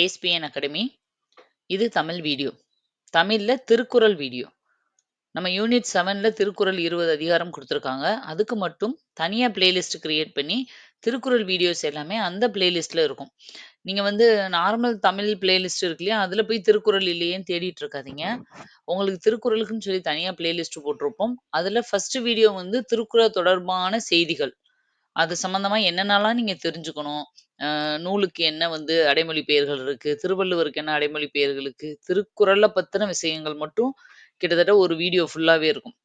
ASPN academy. இது Tamil video. தமிழ்ல Thirukkural video. நம்ம யூனிட் செவனில் திருக்குறள் 20 அதிகாரம் கொடுத்துருக்காங்க அதுக்கு மட்டும் தனியா பிளேலிஸ்ட் கிரியேட் பண்ணி, திருக்குறள் வீடியோஸ் எல்லாமே அந்த பிளேலிஸ்ட்ல இருக்கும். நீங்க வந்து நார்மல் தமிழ் பிளேலிஸ்ட் இருக்கு இல்லையா? அதுல போய் திருக்குறள் இல்லையேன்னு தேடிட்டு இருக்காதீங்க. உங்களுக்கு திருக்குறளுக்குன்னு சொல்லி தனியா பிளேலிஸ்ட் போட்டிருப்போம். அதுல ஃபர்ஸ்ட் வீடியோ வந்து திருக்குறள் தொடர்பான செய்திகள். அது சம்மந்தமாக என்னென்னலாம் நீங்க தெரிஞ்சுக்கணும். நூலுக்கு என்ன வந்து அடைமொழி பெயர்கள் இருக்கு, திருவள்ளுவருக்கு என்ன அடைமொழி பெயர்கள் இருக்கு, திருக்குறள பத்தின விஷயங்கள் மட்டும் கிட்டத்தட்ட ஒரு வீடியோ ஃபுல்லாவே இருக்கும்.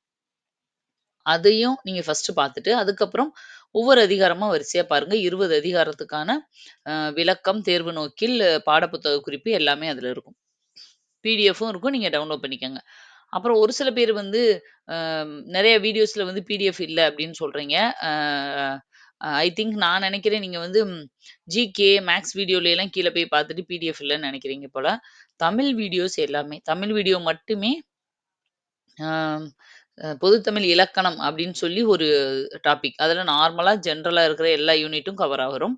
அதையும் நீங்க ஃபர்ஸ்ட் பார்த்துட்டு, அதுக்கப்புறம் ஒவ்வொரு அதிகாரமா வரிசையா பாருங்க. 20 அதிகாரத்துக்கான அ விளக்கம், தேர்வு நோக்கில், பாடப்புத்தக குறிப்பு எல்லாமே அதுல இருக்கும். பிடிஎஃப்பும் இருக்கும். நீங்க டவுன்லோட் பண்ணிக்கங்க. அப்புறம் ஒரு சில பேர் வந்து அ நெறைய வீடியோஸ்ல வந்து பிடிஎஃப் இல்ல அப்படின்னு சொல்றீங்க. அ ஐ திங்க் நான் நினைக்கிறேன் நீங்க வந்து ஜிகே, மேக்ஸ் வீடியோல எல்லாம் கீழே போய் பார்த்துட்டு பிடிஎஃப் இல்லைன்னு நினைக்கிறீங்க போல. தமிழ் வீடியோஸ் எல்லாமே தமிழ் வீடியோ மட்டுமே பொதுத்தமிழ் இலக்கணம் அப்படின்னு சொல்லி ஒரு டாபிக். அதில் நார்மலாக ஜென்ரலாக இருக்கிற எல்லா யூனிட்டும் கவர் ஆகிறோம்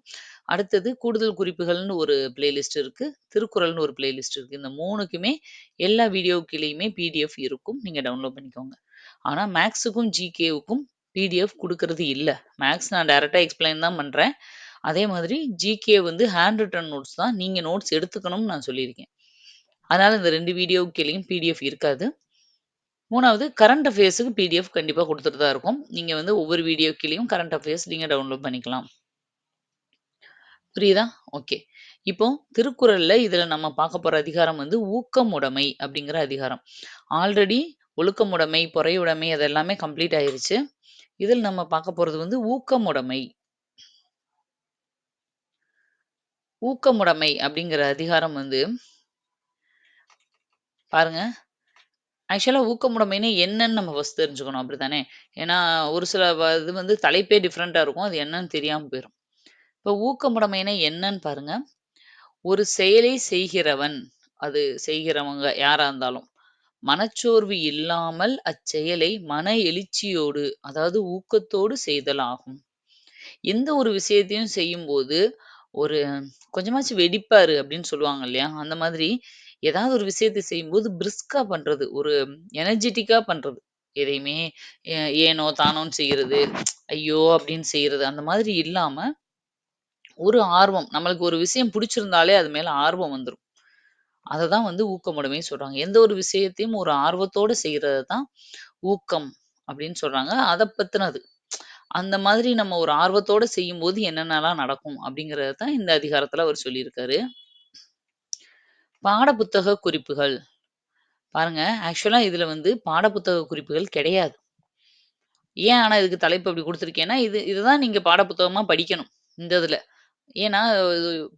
அடுத்தது கூடுதல் குறிப்புகள்னு ஒரு பிளேலிஸ்ட் இருக்கு. திருக்குறள்னு ஒரு பிளேலிஸ்ட் இருக்குது இந்த மூணுக்குமே எல்லா வீடியோ கீழேயுமே பிடிஎஃப் இருக்கும். நீங்க டவுன்லோட் பண்ணிக்கோங்க. ஆனால் மேக்ஸுக்கும் ஜிகேவுக்கும் பிடிஎஃப் கொடுக்கறது இல்லை மேக்ஸ் நான் டைரெக்டாக எக்ஸ்ப்ளைன் தான் பண்ணுறேன் அதே மாதிரி ஜிகே வந்து ஹேண்ட் ரிட்டன் நோட்ஸ் தான். நீங்கள் நோட்ஸ் எடுத்துக்கணும்னு நான் சொல்லியிருக்கேன். அதனால் இந்த ரெண்டு வீடியோ கீழேயும் பிடிஎஃப் இருக்காது. மூணாவது கரண்ட் அஃபேர்ஸுக்கு பிடிஎஃப் கண்டிப்பாக கொடுத்துட்டு தான் இருக்கும் நீங்கள் வந்து ஒவ்வொரு வீடியோ கீழேயும் கரண்ட் அஃபேர்ஸ் நீங்கள் டவுன்லோட் பண்ணிக்கலாம். புரியுதா? ஓகே. இப்போ திருக்குறள்ல இதுல நம்ம பார்க்க போற அதிகாரம் வந்து ஊக்கமுடைமை அப்படிங்கிற அதிகாரம். ஆல்ரெடி ஒழுக்கமுடைமை, பொறையுடைமை அதெல்லாமே கம்ப்ளீட் ஆயிருச்சு. இதில் நம்ம பார்க்க போறது வந்து ஊக்கமுடைமை. ஊக்கமுடைமை அப்படிங்கிற அதிகாரம் வந்து பாருங்க. ஆக்சுவலா ஊக்கமுடைமைன்னா என்னன்னு நம்ம ஃபஸ்ட் தெரிஞ்சுக்கணும். அப்படித்தானே? ஏன்னா ஒரு சில இது வந்து தலைப்பே டிஃப்ரெண்டா இருக்கும். அது என்னன்னு தெரியாம போயிடும் இப்போ ஊக்கமுடைமைனா என்னன்னு பாருங்க. ஒரு செயலை செய்கிறவன், அது செய்கிறவங்க யாரா இருந்தாலும், மனச்சோர்வு இல்லாமல் அச்செயலை மன எழுச்சியோடு, அதாவது ஊக்கத்தோடு செய்தல் ஆகும். எந்த ஒரு விஷயத்தையும் செய்யும்போது, ஒரு கொஞ்சமாச்சும் வெடிப்பாரு அப்படின்னு சொல்லுவாங்க இல்லையா? அந்த மாதிரி ஏதாவது ஒரு விஷயத்தை செய்யும்போது பிரிஸ்கா பண்றது. ஒரு எனர்ஜெட்டிக்கா பண்றது. எதையுமே ஏ ஏனோ தானோன்னு செய்யறது. ஐயோ! அப்படின்னு செய்யறது. அந்த மாதிரி இல்லாம ஒரு ஆர்வம். நம்மளுக்கு ஒரு விஷயம் பிடிச்சிருந்தாலே அது மேல ஆர்வம் வந்துரும். அததான் வந்து ஊக்கமுடைமைன்னு சொல்றாங்க. எந்த ஒரு விஷயத்தையும் ஒரு ஆர்வத்தோட செய்றது தான் ஊக்கம் அப்படின்னு சொல்றாங்க. அதை பத்தினது. அந்த மாதிரி நம்ம ஒரு ஆர்வத்தோட செய்யும்போது என்னென்னலாம் நடக்கும் அப்படிங்கிறத தான் இந்த அதிகாரத்துல அவர் சொல்லியிருக்காரு. பாடப்புத்தக குறிப்புகள். பாருங்க, ஆக்சுவலா இதுல வந்து பாடப்புத்தக குறிப்புகள் கிடையாது. ஏன் ஆனா இதுக்கு தலைப்பு அப்படி குடுத்துருக்கேன்னா, இது இதுதான் நீங்க பாடப்புத்தகமா படிக்கணும். இந்த இதுல. ஏன்னா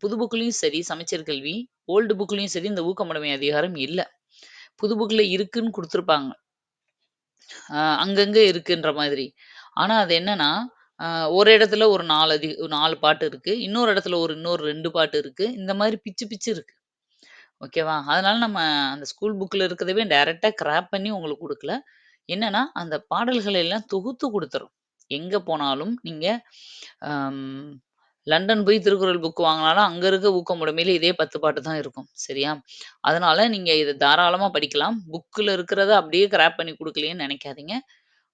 புது புக்லயும் சரி, சமச்சீர் கல்வி, ஓல்டு புக்லயும் சரி இந்த ஊக்கமுடைமை அதிகாரம் இல்ல. புது புக்ல இருக்குன்னு குடுத்துருப்பாங்க. அ அங்கங்க இருக்குன்ற மாதிரி. ஆனா அது என்னன்னா, அ ஒரு இடத்துல ஒரு 4 அதி 4 பாட்டு இருக்கு. இன்னொரு இடத்துல ஒரு இன்னொரு 2 பாட்டு இருக்கு. இந்த மாதிரி பிச்சு பிச்சு இருக்கு. ஓகேவா? அதனால நம்ம அந்த ஸ்கூல் புக்ல இருக்கிறதவே டைரக்ட்டா கிராப் பண்ணி உங்களுக்கு குடுக்கல. என்னன்னா, அந்த பாடல்கள எல்லாம் தொகுத்து குடுத்துரும். எங்க போனாலும் நீங்க அம் லண்டன் போய் திருக்குறள் புக் வாங்கினாலும் அங்க இருக்க ஊக்கமுடைமையில இதே 10 பாட்டு தான் இருக்கும். சரியா? அதனால நீங்க இதை தாராளமா படிக்கலாம். புக்கில் இருக்கிறத அப்படியே கிராப் பண்ணி கொடுக்கலையேன்னு நினைக்காதீங்க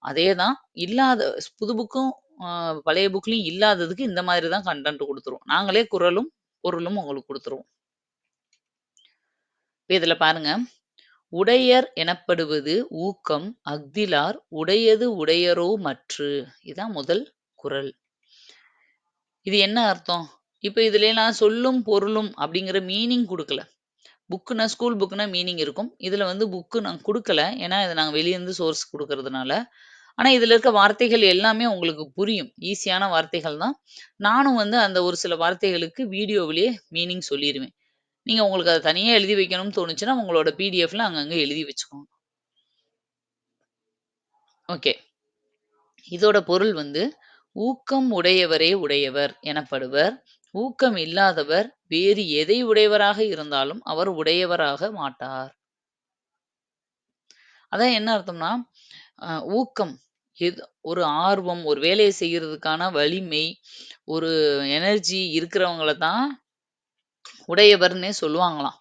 அதே தான். இல்லாத புது புக்கும், பழைய புக்லையும் இல்லாததுக்கு இந்த மாதிரி தான் கன்டென்ட் கொடுத்துருவோம் நாங்களே குரலும் பொருளும் உங்களுக்கு கொடுத்துருவோம் இதில் பாருங்க. உடையர் எனப்படுவது ஊக்கம் அஃதிலார் உடையது உடையரோ மற்று. இதான் முதல் குறள். இது என்ன அர்த்தம்? இப்ப இதுலலாம் சொல்லும், பொருளும் அப்படிங்கிற மீனிங் கொடுக்கல புக்குனா ஸ்கூல் புக்குனா மீனிங் இருக்கும். இதுல வந்து புக்கு நான் கொடுக்கல ஏன்னா, இதை நாங்கள் வெளிய இருந்து சோர்ஸ் கொடுக்கறதுனால ஆனா, இதுல இருக்க வார்த்தைகள் எல்லாமே உங்களுக்கு புரியும். ஈஸியான வார்த்தைகள் தான். நானும் வந்து அந்த ஒரு சில வார்த்தைகளுக்கு வீடியோவிலேயே மீனிங் சொல்லிடுவேன் நீங்க உங்களுக்கு அதை தனியா எழுதி வைக்கணும்னு தோணுச்சுன்னா, உங்களோட பிடிஎஃப்ல அங்கங்க எழுதி வச்சுக்கோங்க. ஓகே. இதோட பொருள் வந்து, ஊக்கம் உடையவரே உடையவர் எனப்படுவர். ஊக்கம் இல்லாதவர் வேறு எதை உடையவராக இருந்தாலும் அவர் உடையவராக மாட்டார். அதான் என்ன அர்த்தம்னா, அஹ் ஊக்கம் எது ஒரு ஆர்வம், ஒரு வேலையை செய்யறதுக்கான வலிமை, ஒரு எனர்ஜி இருக்கிறவங்கள தான் உடையவர்னே சொல்லுவாங்களாம்.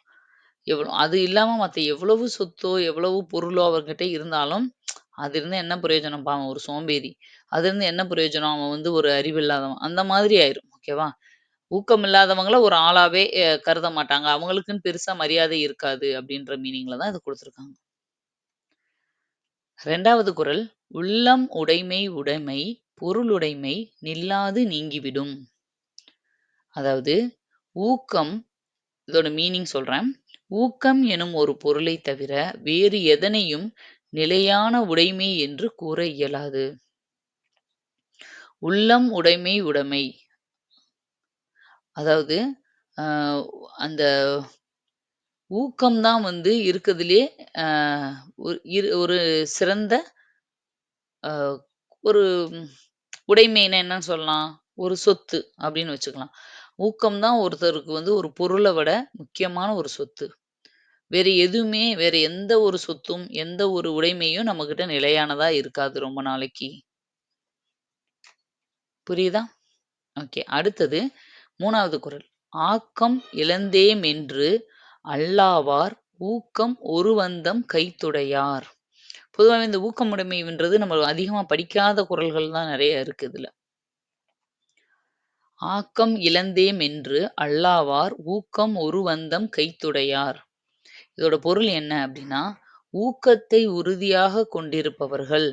எவ்வளோ அது இல்லாம மத்த எவ்வளவு சொத்தோ, எவ்வளவு பொருளோ அவர்கிட்ட இருந்தாலும், அது இருந்து என்ன பிரயோஜனம் பாவம் ஒரு சோம்பேறி. அது இருந்து என்ன பிரயோஜனம்? அவன் வந்து ஒரு அறிவில்லாதவன். அந்த மாதிரி ஆயிரும். ஓகேவா? ஊக்கம் இல்லாதவங்கள ஒரு ஆளாவே அ கருத மாட்டாங்க. அவங்களுக்குன்னு பெருசா மரியாதை இருக்காது அப்படின்ற மீனிங்ல தான் இத குடுத்துருக்காங்க. 2வது குறள், "உள்ளம் உடைமை உடைமை, பொருளுடைமை நில்லாது நீங்கிவிடும்." அதாவது ஊக்கம் இதோட மீனிங் சொல்றேன். ஊக்கம் எனும் ஒரு பொருளைத் தவிர வேறு எதனையும் நிலையான உடைமை என்று கூற இயலாது. உள்ளம் உடைமை உடைமை. அதாவது அ அந்த ஊக்கம் தான் வந்து இருக்கதுலயே அ ஒரு இரு ஒரு சிறந்த அ ஒரு உடைமைன்னா என்னன்னு சொல்லலாம்? ஒரு சொத்து அப்படின்னு வச்சுக்கலாம். ஊக்கம் தான் ஒருத்தருக்கு வந்து ஒரு பொருள விட முக்கியமான ஒரு சொத்து. வேற எதுவுமே வேற எந்த ஒரு சொத்தும், எந்த ஒரு உடைமையும் நம்மகிட்ட நிலையானதா இருக்காது ரொம்ப நாளைக்கு. புரியுதா? ஓகே. அடுத்தது 3வது குறள். "ஆக்கம் இழந்தே மென்று அல்லாவார் ஊக்கம் ஒருவந்தம் கைத்துடையார்." பொதுவாவே இந்த ஊக்கமுடைமைன்றது நம்ம அதிகமா படிக்காத குறள்கள் தான் நெறைய இருக்கு இதுல. "ஆக்கம் இழந்தே மென்று அல்லாவார் ஊக்கம் ஒருவந்தம் கைத்துடையார்." இதோட பொருள் என்ன அப்படின்னா ஊக்கத்தை உறுதியாக கொண்டிருப்பவர்கள்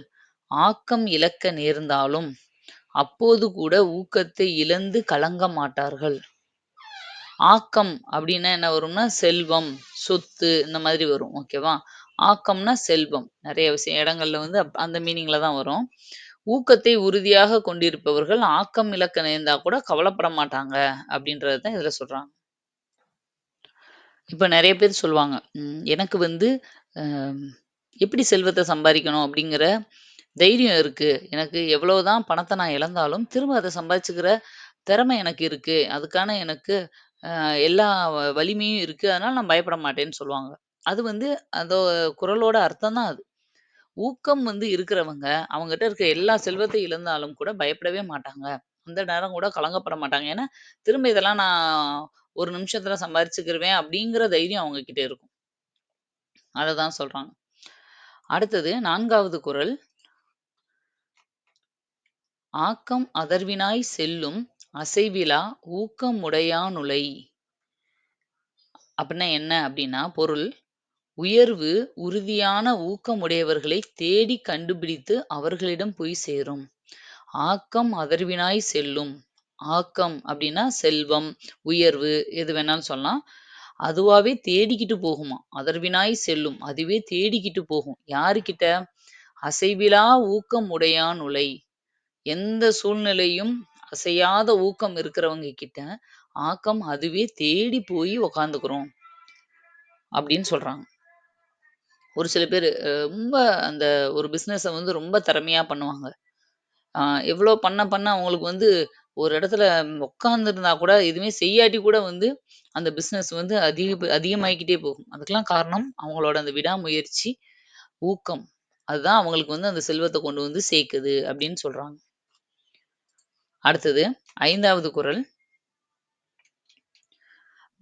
ஆக்கம் இழக்க நேர்ந்தாலும், அப்போது கூட ஊக்கத்தை இழந்து கலங்க மாட்டார்கள். ஆக்கம் அப்படின்னா என்ன வரும்னா, செல்வம், சொத்து இந்த மாதிரி வரும். ஓகேவா? ஆக்கம்னா செல்வம். நிறைய விஷயம் இடங்கள்ல வந்து அப் அந்த மீனிங்ல தான் வரும். ஊக்கத்தை உறுதியாக கொண்டிருப்பவர்கள் ஆக்கம் இழக்க நேர்ந்தா கூட கவலைப்பட மாட்டாங்க அப்படின்றத தான் இதுல சொல்றாங்க. இப்ப நெறைய பேர் சொல்லுவாங்க, ம் எனக்கு வந்து அ எப்படி செல்வத்த சம்பாரிக்கணும் அப்படிங்கிற தைரியம் இருக்கு. எனக்கு எவ்வளவுதான் பணத்த நான் இழந்தாலும், திரும்ப அத சம்பாதிச்சுக்கிற திறமை எனக்கு இருக்கு. அதுக்கான எனக்கு அ எல்லா வ வலிமையும் இருக்கு. அதனால நான் பயப்பட மாட்டேன்னு சொல்லுவாங்க. அது வந்து அதோ குறளோட அர்த்தம் தான் அது. ஊக்கம் வந்து இருக்கிறவங்க, அவங்ககிட்ட இருக்க எல்லா செல்வத்தையும் இழந்தாலும் கூட பயப்படவே மாட்டாங்க. அந்த நேரம் கூட கலங்கப்பட மாட்டாங்க. ஏன்னா, திரும்ப இதெல்லாம் நான் ஒரு நிமிஷத்துல சம்பாரிச்சுக்கிருவேன் அப்படிங்கிற தைரியம் அவங்க கிட்ட இருக்கும். அததான் சொல்றாங்க. அடுத்தது நான்காவது குரல் "ஆக்கம் அதர்வினாய் செல்லும் அசைவிலா ஊக்கமுடையானுலை அப்படின்னா என்ன அப்படின்னா, பொருள் உயர்வு உறுதியான ஊக்கமுடையவர்களை தேடி கண்டுபிடித்து அவர்களிடம் போய் சேரும். ஆக்கம் அதர்வினாய் செல்லும். ஆக்கம் அப்படின்னா செல்வம், உயர்வு எது வேணாலும் சொல்லலாம். அதுவாவே தேடிக்கிட்டு போகுமா அதர்வினாய் செல்லும். அதுவே தேடிக்கிட்டு போகும். யாருக்கிட்ட அசைவிலா ஊக்கம் உடையான் உலை எந்த சூழ்நிலையும் அசையாத ஊக்கம் இருக்கிறவங்க கிட்ட, ஆக்கம் அதுவே தேடி போய் உக்காந்துக்கிறோம் அப்படின்னு சொல்றாங்க. ஒரு சில பேர் ரொம்ப அந்த ஒரு பிஸ்னஸை வந்து ரொம்ப திறமையா பண்ணுவாங்க. எவ்வளோ பண்ண பண்ண அவங்களுக்கு வந்து ஒரு இடத்துல உட்காந்துருந்தா கூட எதுவுமே செய்யாட்டி கூட வந்து அந்த பிஸ்னஸ் வந்து அதிக அதிகமாகிக்கிட்டே போகும். அதுக்கெல்லாம் காரணம் அவங்களோட அந்த விடாமுயற்சி, ஊக்கம். அதுதான் அவங்களுக்கு வந்து அந்த செல்வத்தை கொண்டு வந்து சேர்க்குது அப்படின்னு சொல்றாங்க. அடுத்தது ஐந்தாவது குறள்.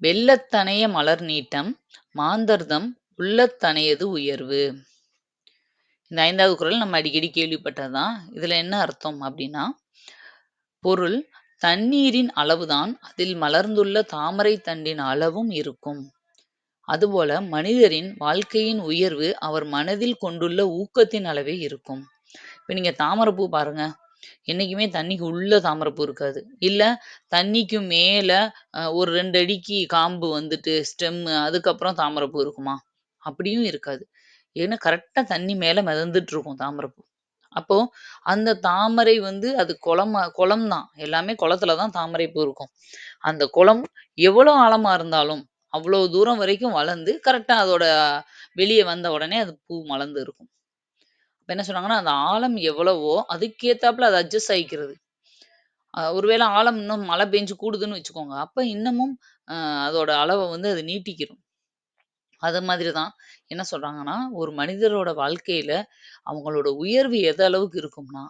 "வெள்ளத்தனைய மலர் நீட்டம் மாந்தர்தம் உள்ளத்தனையது உயர்வு." இந்த ஐந்தாவது குறள் நம்ம அடிக்கடி கேள்விப்பட்டது தான். இதுல என்ன அர்த்தம் அப்படின்னா, பொருள் தண்ணீரின் அளவுதான் அதில் மலர்ந்துள்ள தாமரைத் தண்டின் அளவும் இருக்கும். அதுபோல மனிதரின் வாழ்க்கையின் உயர்வு அவர் மனதில் கொண்டுள்ள ஊக்கத்தின் அளவே இருக்கும். இப்ப நீங்க தாமரைப்பூ பாருங்க. என்னைக்குமே தண்ணிக்கு உள்ள தாமரைப்பூ இருக்காது. இல்ல தண்ணிக்கு மேல அ ஒரு 2 அடிக்கு காம்பு வந்துட்டு ஸ்டெம்மு அதுக்கப்புறம் தாமரைப்பூ இருக்குமா? அப்படியும் இருக்காது. ஏன்னா கரெக்ட்டா தண்ணி மேல மிதந்துட்டு இருக்கும் தாமரைப்பூ. அப்போ அந்த தாமரை வந்து அது குளமா குளம் தான். எல்லாமே குளத்துல தான் பூ இருக்கும். அந்த குளம் எவ்வளோ ஆழமா இருந்தாலும், அவ்வளோ தூரம் வரைக்கும் வளர்ந்து கரெக்டாக அதோட வெளியே வந்த உடனே அது பூ மலர்ந்து இருக்கும். இப்போ என்ன சொன்னாங்கன்னா, அந்த ஆழம் எவ்வளவோ அதுக்கேத்தாப்புல அது அட்ஜஸ்ட் ஆகிக்கிறது ஒருவேளை ஆழம் இன்னும் மழை பெஞ்சு கூடுதுன்னு வச்சுக்கோங்க. அப்ப இன்னமும் அதோட அளவை வந்து அது நீட்டிக்கிறோம் அது மாதிரி தான் என்ன சொல்றாங்கன்னா, ஒரு மனிதரோட வாழ்க்கையில அவங்களோட உயர்வு எத அளவுக்கு இருக்கும்னா,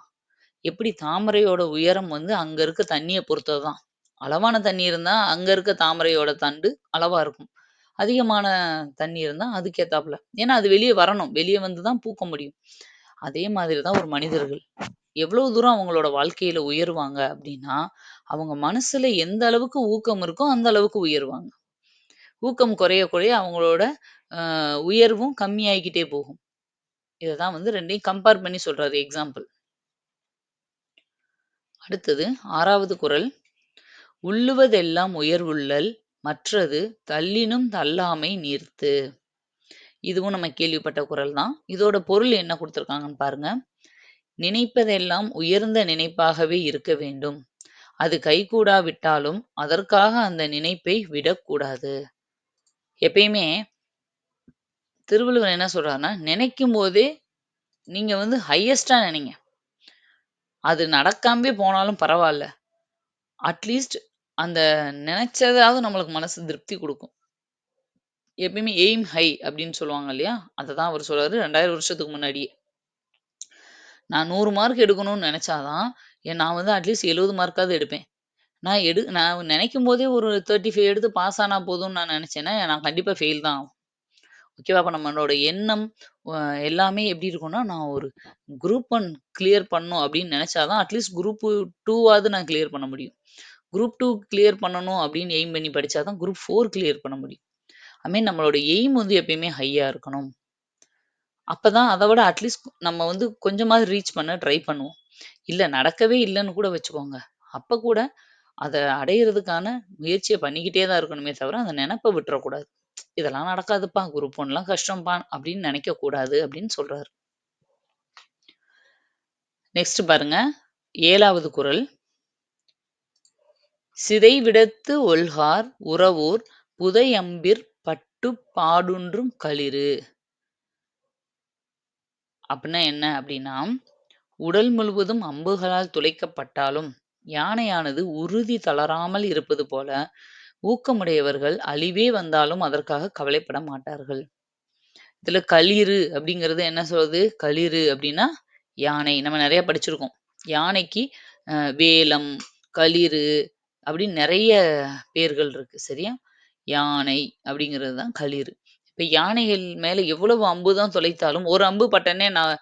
எப்படி தாமரையோட உயரம் வந்து அங்க இருக்க தண்ணிய பொறுத்தது தான். அளவான தண்ணி இருந்தா, அங்க இருக்க தாமரையோட தண்டு அளவா இருக்கும். அதிகமான தண்ணி இருந்தா அதுக்கேத்தாப்புல. ஏன்னா அது வெளிய வரணும். வெளிய வந்து தான் பூக்க முடியும். அதே மாதிரி தான் ஒரு மனிதர்கள். எவ்வளவு தூரம் அவங்களோட வாழ்க்கையில உயருவாங்க அப்படின்னா அவங்க மனசுல எந்த அளவுக்கு ஊக்கம் இருக்கோ, அந்த அளவுக்கு உயருவாங்க. ஊக்கம் குறைய குறைய அவங்களோட உயர்வும் கம்மியாயிக்கிட்டே போகும். இத தான் வந்து ரெண்டையும் கம்பேர் பண்ணி சொல்றாரு எக்ஸாம்பிள். அடுத்தது ஆறாவது குறள். "உள்ளுவதெல்லாம் உயர்வுள்ளல் மற்றது தள்ளினும் தள்ளாமை நீர்த்து." இதுவும் நம்ம கேள்விப்பட்ட குரல் தான். இதோட பொருள் என்ன கொடுத்துருக்காங்கன்னு பாருங்க. "நினைப்பதெல்லாம் உயர்ந்த நினைப்பாகவே இருக்க வேண்டும். அது கைகூடாவிட்டாலும் அதற்காக அந்த நினைப்பை விடக்கூடாது." எப்பயுமே திருவள்ளுவர் என்ன சொல்றாருன்னா, "நினைக்கும்போதே நீங்க வந்து ஹையஸ்டா நினைங்க அது நடக்காமே போனாலும் பரவாயில்ல அட்லீஸ்ட் அந்த நினைச்சதாவது நம்மளுக்கு மனசு திருப்தி கொடுக்கும் எப்பயுமே எய்ம் ஹை அப்படின்னு சொல்லுவாங்க இல்லையா? அதை தான் அவர் சொல்றாரு 2000 வருஷத்துக்கு முன்னாடியே. நான் நூறு மார்க் எடுக்கணும்னு நினைச்சாதான் நான் வந்து அட்லீஸ்ட் 70 மார்க்காவது எடுப்பேன். நான் எடு நான் நினைக்கும் போதே ஒரு 35 எடுத்து பாஸ் ஆனா போதும்னு நான் நெனச்சேன்னா, நான் கண்டிப்பா ஃபெயில் தான் ஆவேன். ஓகேவா? அப்ப நம்மளோட எண்ணம் அ எல்லாமே எப்படி இருக்கும்னா, நான் ஒரு குரூப் 1 கிளியர் பண்ணணும் அப்படின்னு நினைச்சா தான், அட்லீஸ்ட் குரூப் டூவாவது நான் கிளியர் பண்ண முடியும். குரூப் 2 கிளியர் பண்ணணும் அப்படின்னு எய்ம் பண்ணி படிச்சா தான், குரூப் 4 கிளியர் பண்ண முடியும். ஐ மீன் நம்மளோட எய்ம் வந்து எப்பயுமே ஹையா இருக்கணும். அப்பதான் அத விட அட்லீஸ்ட் நம்ம வந்து கொஞ்சமாவது ரீச் பண்ண ட்ரை பண்ணுவோம். இல்ல நடக்கவே இல்லன்னு கூட வச்சுக்கோங்க. அப்ப கூட அதை அடையறதுக்கான முயற்சியை பண்ணிக்கிட்டே தான் இருக்கணுமே தவிர, அந்த நினப்பை விட்டுறக்கூடாது. "இதெல்லாம் நடக்காதுப்பா, குரூப் 1லாம் கஷ்டம்ப்பா" நினைக்க கூடாது அப்படின்னு சொல்றாரு. நெக்ஸ்ட் பாருங்க. 7வது குறள். "சிதைவிடத்து ஒல்கார் உறவூர் புதையம்பிற் பட்டு பாடுன்றும் களிறு." அப்படின்னா என்ன அப்படின்னா "உடல் முழுவதும் அம்புகளால் துளைக்கப்பட்டாலும், யானையானது உறுதி தளராமல் இருப்பது போல, ஊக்கமுடையவர்கள் அழிவே வந்தாலும் அதற்காக கவலைப்பட மாட்டார்கள்." இதுல களிறு அப்படிங்கிறது என்ன சொல்றது களிறு அப்படின்னா யானை. நம்ம நிறைய படிச்சிருக்கோம். யானைக்கு வேலம், களிறு அப்படின்னு நிறைய பேர்கள் இருக்கு. சரியா? யானை அப்படிங்கிறது தான் களிறு. இப்ப யானைகள் மேல எவ்வளவு அம்பு தான் தொலைத்தாலும், ஒரு அம்பு பட்டனே நான்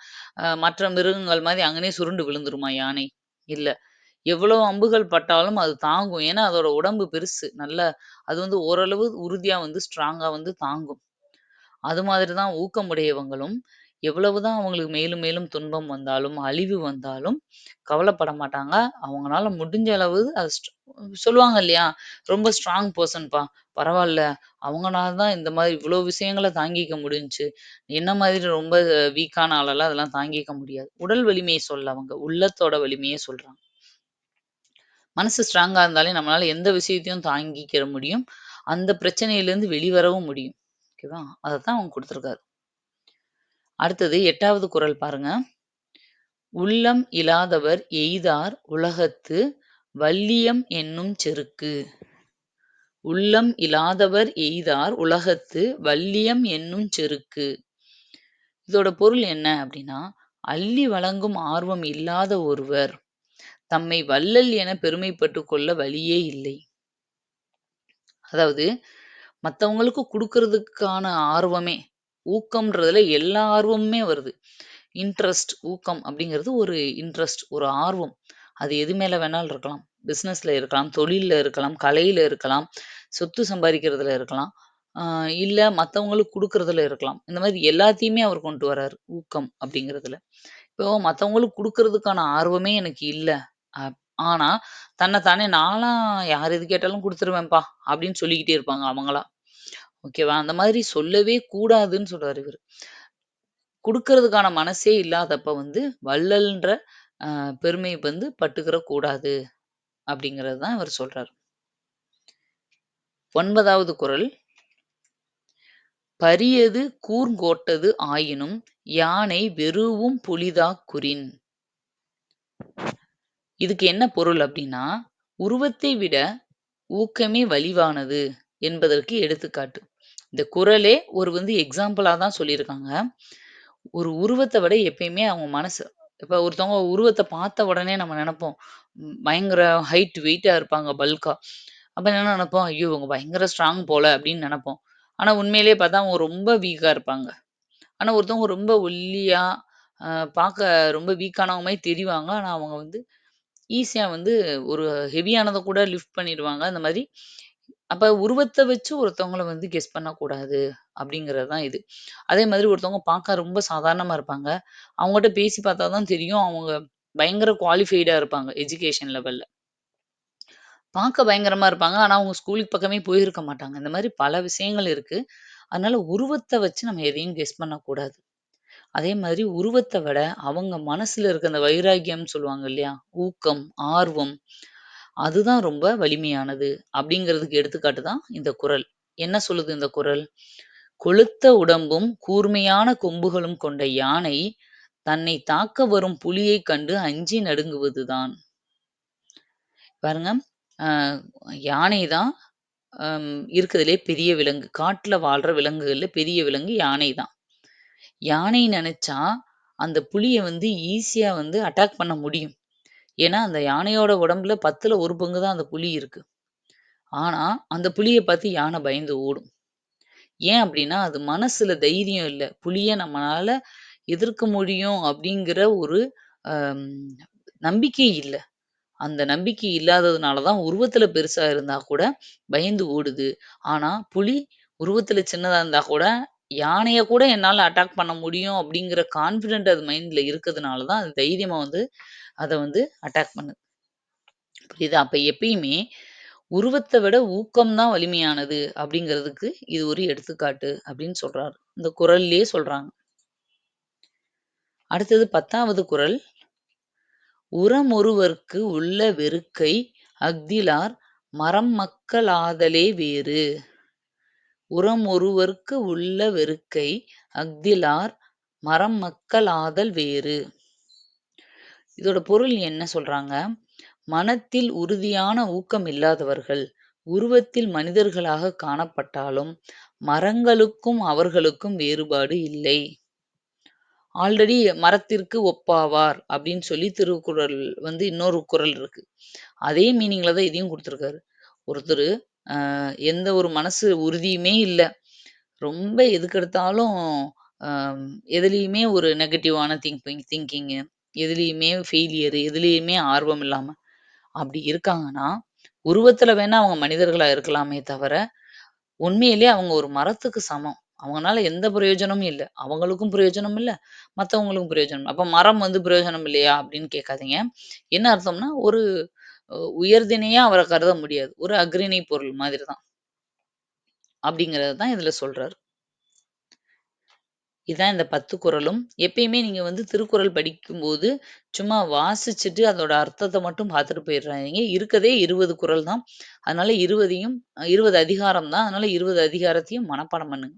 மற்ற மிருகங்கள் மாதிரி அங்கனே சுருண்டு விழுந்துருமா யானை? இல்ல. எவ்வளோ அம்புகள் பட்டாலும் அது தாங்கும். ஏன்னா, அதோட உடம்பு பெருசு. நல்ல அது வந்து ஓரளவு உறுதியா வந்து ஸ்ட்ராங்கா வந்து தாங்கும். அது மாதிரி தான் ஊக்கமுடையவங்களும், எவ்வளவுதான் அவங்களுக்கு மேலும் மேலும் துன்பம் வந்தாலும், அழிவு வந்தாலும் கவலைப்பட மாட்டாங்க. அவங்களால முடிஞ்ச அளவு அது சொல்லுவாங்க இல்லையா? "ரொம்ப ஸ்ட்ராங் பெர்சன்பா. பரவாயில்ல அவங்களால தான் இந்த மாதிரி இவ்வளோ விஷயங்கள தாங்கிக்க முடிஞ்சுச்சு. என்ன மாதிரி ரொம்ப வீக்கான ஆளெல்லாம் அதெல்லாம் தாங்கிக்க முடியாது." உடல் வலிமையை சொல்ல அவங்க. உள்ளத்தோட வலிமையை சொல்றாங்க. மனசு ஸ்ட்ராங்காக இருந்தாலே நம்மளால எந்த விஷயத்தையும் தாங்கிக்கிற முடியும். அந்த பிரச்சனையிலேருந்து வெளிவரவும் முடியும். ஓகேவா? அதத்தான் அவங்க கொடுத்துருக்காரு அடுத்தது எட்டாவது குறள் பாருங்க. "உள்ளம் இல்லாதவர் எய்தார் உலகத்து வல்லியம் என்னும் செருக்கு." "உள்ளம் இல்லாதவர் எய்தார் உலகத்து வல்லியம் என்னும் செருக்கு." இதோட பொருள் என்ன அப்படின்னா "அள்ளி வழங்கும் ஆர்வம் இல்லாத ஒருவர், தம்மை வள்ளல் என பெருமைப்பட்டு கொள்ள வழியே இல்லை." அதாவது மத்தவங்களுக்கு கொடுக்கறதுக்கான ஆர்வமே, ஊக்கம்ன்றதுல எல்லா ஆர்வமுமே வருது. இன்ட்ரஸ்ட் ஊக்கம் அப்படிங்கிறது ஒரு இன்ட்ரஸ்ட், ஒரு ஆர்வம். அது எது மேல வேணாலும் இருக்கலாம். பிசினஸ்ல இருக்கலாம், தொழில்ல இருக்கலாம், கலையில இருக்கலாம், சொத்து சம்பாதிக்கிறதுல இருக்கலாம். இல்லை இல்ல மத்தவங்களுக்கு இருக்கலாம். இந்த மாதிரி எல்லாத்தையுமே அவர் கொண்டு வர்றாரு ஊக்கம் அப்படிங்கிறதுல இப்போ மத்தவங்களுக்கு கொடுக்கறதுக்கான ஆர்வமே எனக்கு இல்லை அப் ஆனா, தன்ன தானே நான்லாம் யார் எது கேட்டாலும் குடுத்துருவேன்ப்பா, அப்படின்னு சொல்லிக்கிட்டே இருப்பாங்க அவங்களா. ஓகேவா? அந்த மாதிரி சொல்லவே கூடாதுன்னு சொல்றாரு இவரு. குடுக்கறதுக்கான மனசே இல்லாதப்ப வந்து வள்ளல்ன்ற அ பெருமை வந்து பட்டுக்கிற கூடாது. அப்படிங்கிறது தான் இவர் சொல்றாரு. 9வது குறள். "பரியது கூர்ங்கோட்டது ஆயினும் யானை வெரூஉம் புலிதாக் குறின்." இதுக்கு என்ன பொருள் அப்படின்னா "உருவத்தை விட ஊக்கமே வலிவானது" என்பதற்கு எடுத்துக்காட்டு. இந்த குரலே ஒரு வந்து எக்ஸாம்பிளா தான் சொல்லியிருக்காங்க. ஒரு உருவத்தை விட எப்பயுமே அவங்க மனசு இப்போ ஒருத்தவங்க உருவத்தை பார்த்த உடனே நம்ம நினைப்போம் பயங்கர ஹைட் வெயிட்டா இருப்பாங்க பல்கா. அப்ப என்ன நினைப்போம் ஐயோ! இவங்க பயங்கர ஸ்ட்ராங் போல அப்படின்னு நினைப்போம் ஆனா உண்மையிலேயே பார்த்தா அவங்க ரொம்ப வீக்கா இருப்பாங்க. ஆனா ஒருத்தவங்க ரொம்ப ஒல்லியா, பார்க்க ரொம்ப வீக்கானவங்க மாதிரி தெரிவாங்க. ஆனா அவங்க வந்து ஈஸியா வந்து ஒரு ஹெவியானத கூட லிஃப்ட் பண்ணிடுவாங்க அந்த மாரி அப்ப உருவத்த வச்சு ஒருத்தவங்கள வந்து கெஸ் பண்ணக்கூடாது அப்படிங்கிறது தான் இது. அதே மாதிரி ஒருத்தவங்க பார்க்க ரொம்ப சாதாரணமா இருப்பாங்க. அவங்கட்ட பேசி பார்த்தா தான் தெரியும் அவங்க பயங்கர குவாலிஃபைடா இருப்பாங்க எஜுகேஷன் லெவல்ல. பார்க்க பயங்கரமா இருப்பாங்க. ஆனா அவங்க ஸ்கூலுக்கு பக்கமே போயிருக்க மாட்டாங்க. இந்த மாரி பல விஷயங்கள் இருக்கு. அதனால உருவத்த வச்சு நம்ம எதையும் கெஸ் பண்ணக்கூடாது. அதே மாதிரி உருவத்த விட அவங்க மனசுல இருக்க அந்த வைராக்கியம்னு சொல்லுவாங்க இல்லையா? ஊக்கம், ஆர்வம் அதுதான் ரொம்ப வலிமையானது. அப்படிங்கிறதுக்கு எடுத்துக்காட்டு தான் இந்த குறள். என்ன சொல்லுது இந்த குறள்? கொழுத்த உடம்பும், கூர்மையான கொம்புகளும் கொண்ட யானை, தன்னை தாக்க வரும் புலியைக் கண்டு அஞ்சி நடுங்குவதுதான். பாருங்க, அ யானை தான் அம் பெரிய விலங்கு. காட்டுல வாழ்ற விலங்குகள்ல பெரிய விலங்கு யானை தான். யானை நினைச்சா அந்த புலிய வந்து ஈஸியா வந்து அட்டாக் பண்ண முடியும். ஏன்னா, அந்த யானையோட உடம்புல 10ல 1 பங்கு தான் அந்த புலி இருக்கு. ஆனா, அந்த புளியை பார்த்து யானை பயந்து ஓடும். ஏன் அப்படின்னா அது மனசுல தைரியம் இல்லை புலிய நம்மளால எதிர்க்க முடியும் அப்படிங்கிற ஒரு நம்பிக்கை இல்லை அந்த நம்பிக்கை இல்லாததுனால தான் உருவத்துல பெருசா இருந்தா கூட பயந்து ஓடுது. ஆனா, புலி உருவத்துல சின்னதா இருந்தா கூட, யானைய கூட என்னால அட்டாக் பண்ண முடியும் அப்படிங்கிற கான்ஃபிடென்ட் அது மைண்ட்ல இருக்கிறதுனால தான் அது தைரியமா வந்து அதை வந்து அட்டாக் பண்ணுது. புரியுதா? அப்ப எப்பயுமே உருவத்தை விட ஊக்கம் தான் வலிமையானது அப்படிங்கிறதுக்கு இது ஒரு எடுத்துக்காட்டு அப்படின்னு சொல்றாரு. இந்த குறள்லயே சொல்றாங்க. அடுத்தது 10வது குறள். ஒருவர்க்கு உள்ள வெறுக்கை அஃதிலார் மறம்மக்களாதலே வேறு." "உரமொருவற்கு உள்ள வெறுக்கை அஃதிலார் மறம்மக்களாதல் வேறு." இதோட பொருள் என்ன சொல்றாங்க? மனத்தில் உறுதியான ஊக்கம் இல்லாதவர்கள், உருவத்தில் மனிதர்களாக காணப்பட்டாலும், மரங்களுக்கும் அவர்களுக்கும் வேறுபாடு இல்லை. ஆல்ரெடி மரத்திற்கு ஒப்பாவார் அப்படின்னு சொல்லி திருக்குறள் வந்து இன்னொரு குறள் இருக்கு. அதே மீனிங்ல தான் இதையும் கொடுத்துருக்காரு ஒருத்தரு அ எந்த ஒரு மனசு உறுதியுமே இல்ல. ரொம்ப எதுக்கெடுத்தாலும் அ எதுலயுமே ஒரு நெகட்டிவான திங்கிங் திங்கிங்கு, எதுலயுமே ஃபெயிலியர், எதுலயுமே ஆர்வம் இல்லாம அப்படி இருக்காங்கன்னா, உருவத்துல வேணா அவங்க மனிதர்களா இருக்கலாமே தவிர, உண்மையிலேயே அவங்க ஒரு மரத்துக்கு சமம். அவங்கனால எந்த பிரயோஜனமும் இல்ல. அவங்களுக்கும் பிரயோஜனம் இல்ல, மத்தவங்களுக்கும் பிரயோஜனம் இல்ல. அப்ப மரம் வந்து பிரயோஜனம் இல்லையா? அப்படின்னு கேட்காதீங்க. என்ன அர்த்தம்னா, ஒரு உயர்தினையா அவரை கருத முடியாது. ஒரு அக்ரிணி பொருள் மாதிரி தான். அப்படிங்கிறது தான் இதுல சொல்றாரு. இதுதான் இந்த 10 குறளும். எப்பயுமே நீங்க வந்து திருக்குறள் படிக்கும்போது, சும்மா வாசிச்சுட்டு அதோட அர்த்தத்தை மட்டும் பார்த்துட்டு போயிடுறாங்க இருக்கதே 20 குறள் தான். அதனால 20யும் 20 அதிகாரம் தான். அதனால 20 அதிகாரத்தையும் மனப்பாடம் பண்ணுங்க.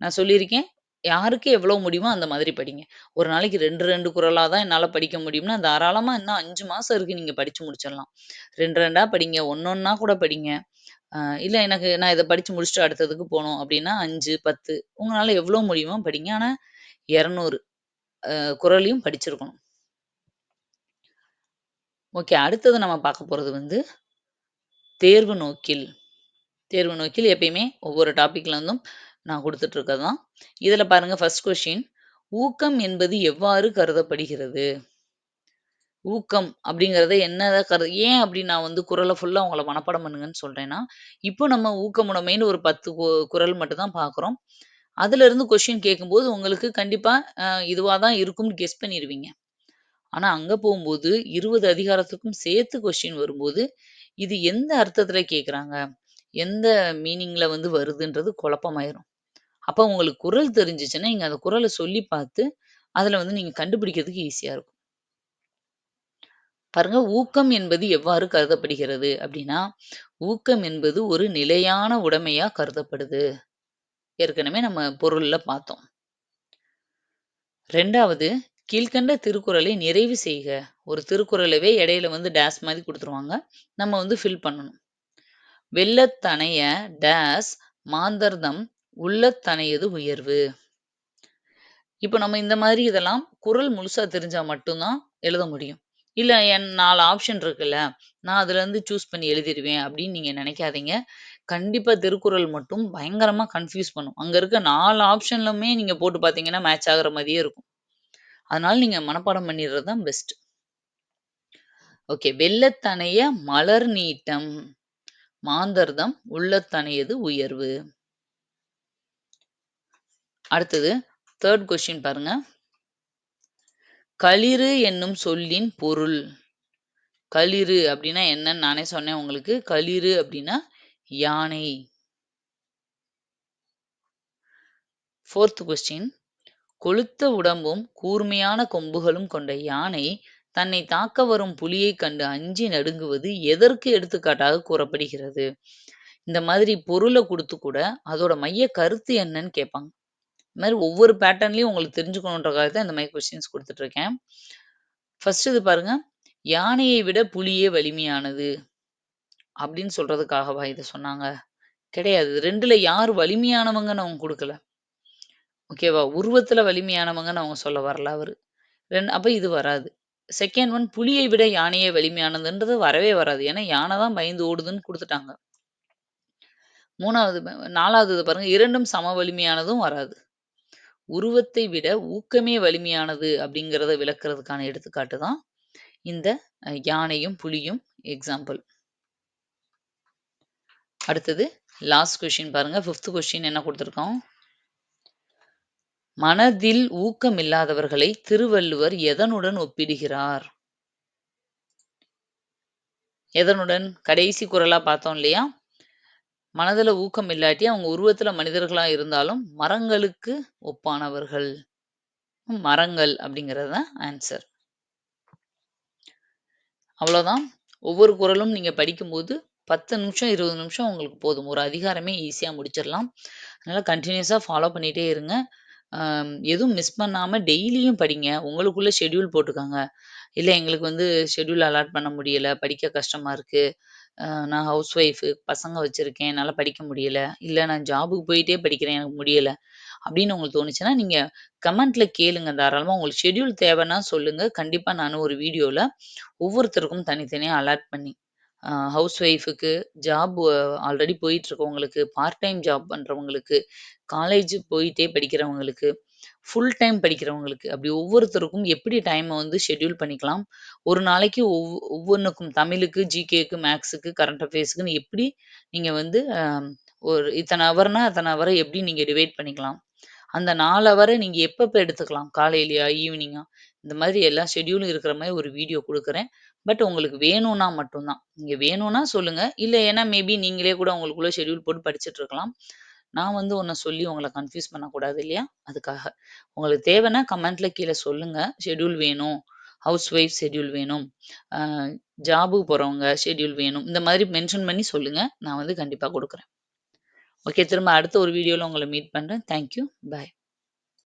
நான் சொல்லியிருக்கேன். யாருக்கு எவ்வளோ முடியுமோ அந்த மாதிரி படிங்க. ஒரு நாளைக்கு 2, 2 குறளா தான் என்னால படிக்க முடியும்னா, தாராளமா இன்னும் 5 மாசம் இருக்கு. நீங்க படிச்சு முடிச்சிடலாம். 2, 2ஆ படிங்க. ஒண்ணொண்ணா கூட படிங்க. அ இல்ல எனக்கு நான் இத படிச்சு முடிச்சுட்டு அடுத்ததுக்கு போணும் அப்டின்னா 5, 10 உங்களால எவ்வளோ முடியுமோ படிங்க. ஆனா 200 அ குறளையும் படிச்சிருக்கணும். ஓகே. அடுத்தது நம்ம பார்க்க போறது வந்து தேர்வு நோக்கில். தேர்வு நோக்கில் எப்பயுமே ஒவ்வொரு டாபிக்ல இருந்தும் நான் குடுத்துட்டு தான். இதுல பாருங்க ஃபஸ்ட் கொஷின் ஊக்கம் என்பது எவ்வாறு கருதப்படுகிறது? ஊக்கம் அப்படிங்கிறத என்னதான் கரு ஏன் அப்படி நான் வந்து குரலை ஃபுல்லா உங்களை மனப்பாடம் பண்ணுங்கன்னு சொல்கிறேன்னா இப்போ நம்ம ஊக்கமுடைமைன்னு ஒரு 10 கு குறள் மட்டும் தான் பார்க்குறோம். அதுலேருந்து கொஸ்டின் கேட்கும்போது உங்களுக்கு கண்டிப்பா இதுவாக தான் இருக்கும்னு கெஸ் பண்ணிடுவீங்க ஆனா அங்க போகும்போது இருபது அதிகாரத்துக்கும் சேர்த்து கொஸ்டின் வரும்போது, இது எந்த அர்த்தத்தில் கேட்குறாங்க? எந்த மீனிங்ல வந்து வருதுன்றது குழப்பமாயிரும். அப்போ உங்களுக்கு குரல் தெரிஞ்சிச்சுன்னா, நீங்க அந்த குறள சொல்லி பார்த்து, அதுல வந்து நீங்க கண்டுபிடிக்கிறதுக்கு ஈஸியா இருக்கும். பாருங்க, ஊக்கம் என்பது எவ்வாறு கருதப்படுகிறது அப்படின்னா, ஊக்கம் என்பது ஒரு நிலையான உடைமையா கருதப்படுது. ஏற்கனவே நம்ம பொருள்ல பார்த்தோம். 2வது கீழ்க்கண்ட திருக்குறளை நிறைவு செய்க. ஒரு திருக்குறளவே இடையில வந்து டேஸ் மாரி குடுத்துருவாங்க. நம்ம வந்து ஃபில் பண்ணணும். வெல்லத் தனைய டேஸ் மாந்தர்தம் உள்ளத்தனையது உயர்வு. இப்போ நம்ம இந்த மாதிரி இதெல்லாம் குரல் முழுசா தெரிஞ்சா மட்டும் தான் எழுத முடியும். இல்ல என் நாலு ஆப்ஷன் இருக்குல்ல. நான் அதுலருந்து சூஸ் பண்ணி எழுதிருவேன் அப்படின்னு நீங்க நினைக்காதீங்க. கண்டிப்பா திருக்குறள் மட்டும் பயங்கரமா கன்ஃப்யூஸ் பண்ணும். அங்க இருக்க நாலு ஆப்ஷன்லுமே நீங்க போட்டு பார்த்தீங்கன்னா, மேட்ச் ஆகுற மாதிரியே இருக்கும். அதனால நீங்க மனப்பாடம் பண்ணிடுறது தான் பெஸ்ட். ஓகே. "வெள்ளத்தனைய மலர் நீட்டம் மாந்தர்தம் உள்ளத்தனையது உயர்வு." அடுத்தது தேர்ட் கொஸ்டின் பாருங்க. "களிறு என்னும் சொல்லின் பொருள்." களிறு அப்படின்னா என்னன்னு நானே சொன்னேன் உங்களுக்கு. களிறு அப்படின்னா யானை. ஃபோர்த் கொஸ்டின் கொளுத்த உடம்பும், கூர்மையான கொம்புகளும் கொண்ட யானை தன்னை தாக்க வரும் புலியை கண்டு அஞ்சி நடுங்குவது எதற்கு எடுத்துக்காட்டாக கூறப்படுகிறது?" இந்த மாதிரி பொருளை கொடுத்து கூட அதோட மைய கருத்து என்னன்னு கேட்பாங்க. இந்த மாதிரி ஒவ்வொரு பேட்டர்ன்லயும் உங்களுக்கு தெரிஞ்சுக்கணுன்றக்காக தான் இந்த மாதிரி கொஸ்டின்ஸ் கொடுத்துட்ருக்கேன் ஃபர்ஸ்ட் இது பாருங்க. "யானையை விட புலியே வலிமையானது." அப்படின்னு சொல்றதுக்காகவா இத சொன்னாங்க? கிடையாது. ரெண்டுல யார் வலிமையானவங்கன்னு அவங்க குடுக்கல. ஓகேவா? உருவத்துல வலிமையானவங்கன்னு அவங்க சொல்ல வரல அவரு. ரெண் அப்ப இது வராது. செகண்ட் ஒன் புலியை விட யானையே வலிமையானதுன்றது வரவே வராது. ஏன்னா யானை தான் பயந்து ஓடுதுன்னு குடுத்துட்டாங்க. மூணாவது நாலாவது பாருங்க. இரண்டும் சம வலிமையானதும் வராது. உருவத்தை விட ஊக்கமே வலிமையானது அப்படிங்கிறத விளக்குறதுக்கான எடுத்துக்காட்டு தான் இந்த யானையும், புலியும் எக்ஸாம்பிள். அடுத்தது லாஸ்ட் கொஷின் பாருங்க. ஃபிஃப்த் கொஸ்டின் என்ன கொடுத்துருக்கோம் "மனதில் ஊக்கம் இல்லாதவர்களை திருவள்ளுவர் எதனுடன் ஒப்பிடுகிறார்?" எதனுடன்? கடைசி குரலா பார்த்தோம் இல்லையா? மனதுல ஊக்கம் இல்லாட்டி அவங்க உருவத்துல மனிதர்களா இருந்தாலும் மரங்களுக்கு ஒப்பானவர்கள். மரங்கள் அப்படிங்கிறது தான் ஆன்சர். அவ்வளோதான். ஒவ்வொரு குரலும் நீங்க படிக்கும்போது 10 நிமிஷம், 20 நிமிஷம் உங்களுக்கு போதும். ஒரு அதிகாரமே ஈஸியா முடிச்சிடலாம். அதனால கன்டினியூஸா ஃபாலோ பண்ணிட்டே இருங்க. எதுவும் மிஸ் பண்ணாம டெய்லியும் படிங்க. உங்களுக்குள்ள ஷெட்யூல் போட்டுக்கோங்க இல்ல எங்களுக்கு வந்து ஷெடியூல் அலாட் பண்ண முடியல, படிக்க கஷ்டமா இருக்கு. அ நான் ஹவுஸ் ஒய்ஃபு, பசங்க வச்சிருக்கேன். என்னால படிக்க முடியல. இல்ல நான் ஜாபுக்கு போயிட்டே படிக்கிறேன். எனக்கு முடியல. அப்படின்னு உங்களுக்கு தோணுச்சுன்னா, நீங்க கமெண்ட்ல கேளுங்க தாராளமா. உங்களுக்கு ஷெட்யூல் தேவைன்னா சொல்லுங்க. கண்டிப்பா நானும் ஒரு வீடியோல ஒவ்வொருத்தருக்கும் தனித்தனியா அலாட் பண்ணி, அ ஹவுஸ் ஒய்ஃபுக்கு ஜாப் ஆல்ரெடி போயிட்டுருக்கவங்களுக்கு, பார்ட் டைம் ஜாப் பண்றவங்களுக்கு, காலேஜ் போயிட்டே படிக்கிறவங்களுக்கு, ஃபுல் டைம் படிக்கிறவங்களுக்கு, அப்படி ஒவ்வொருத்தருக்கும் எப்படி டைம வந்து ஷெட்யூல் பண்ணிக்கலாம். ஒரு நாளைக்கு ஒவ் ஒவ்வொன்னுக்கும் தமிழுக்கு, ஜிகேக்கு, மேக்ஸுக்கு கரண்ட் அஃபேர்ஸ்க்குன்னு எப்படி நீங்க வந்து அ ஒரு இத்தனை ஹவர்னா, அத்தன ஹவர எப்படி நீங்க டிவைட் பண்ணிக்கலாம். அந்த 4 ஹவர நீங்க எப்பப்ப எடுத்துக்கலாம். காலையிலயா? ஈவினிங்கா? இந்த மாதிரி எல்லா ஷெட்யூலும் இருக்கிற மாரி ஒரு வீடியோ குடுக்குறேன். பட் உங்களுக்கு வேணும்னா மட்டும் தான். நீங்க வேணும்னா சொல்லுங்க. இல்ல ஏன்னா மேபி நீங்களே கூட உங்களுக்குள்ள ஷெட்யூல் போட்டு படிச்சுட்டு இருக்கலாம். நான் வந்து ஒன்றை சொல்லி உங்களை கன்ஃப்யூஸ் பண்ணக்கூடாது இல்லையா? அதுக்காக. உங்களுக்கு தேவைன்னா கமெண்ட்ல கீழே சொல்லுங்க. ஷெட்யூல் வேணும். ஹவுஸ் ஒய்ஃப் ஷெட்யூல் வேணும். ஜாபுக்கு போகிறவங்க ஷெட்யூல் வேணும். இந்த மாதிரி மென்ஷன் பண்ணி சொல்லுங்க. நான் வந்து கண்டிப்பாக கொடுக்குறேன் ஓகே. திரும்ப அடுத்த ஒரு வீடியோவில் உங்களை மீட் பண்ணுறேன் தேங்க் யூ. பாய்.